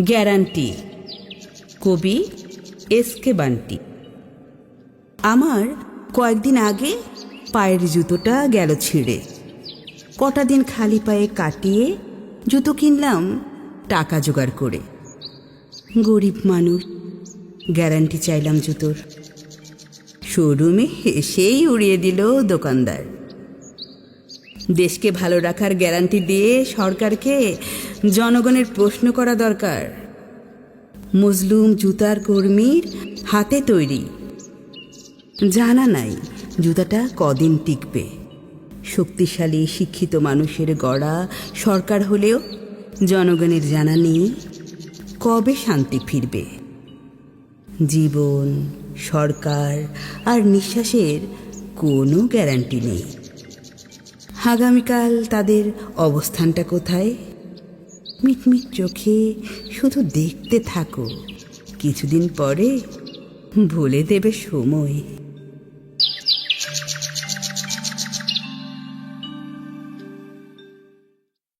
Guarantee. কবি S K Bunty. আমার কয়েকদিন আগে পায়ের জুতোটা গেল ছিঁড়ে। কটা দিন খালি পায়ে কাটিয়ে জুতো কিনলাম টাকা জোগাড় করে। গরিব মানুষ, গ্যারান্টি চাইলাম জুতোর। শোরুমে হেসেই উড়িয়ে দিল দোকানদার। দেশকে ভালো রাখার গ্যারান্টি দিয়ে সরকারকে জনগণের প্রশ্ন করা দরকার। মজলুম জুতার কর্মীর হাতে তৈরি। জানা নাই জুতাটা কদিন টিকবে। শক্তিশালী, শিক্ষিত মানুষের গড়া সরকার হলেও জনগণের জানা নেই কবে শান্তি ফিরবে। জীবন, সরকার আর নিঃশ্বাসের কোনো গ্যারান্টি নেই। আগামীকাল তাদের অবস্থানটা কোথায়? মিটমিট চোখে শুধু দেখতে থাকো। কিছুদিন পরে ভুলে দেবে সময়।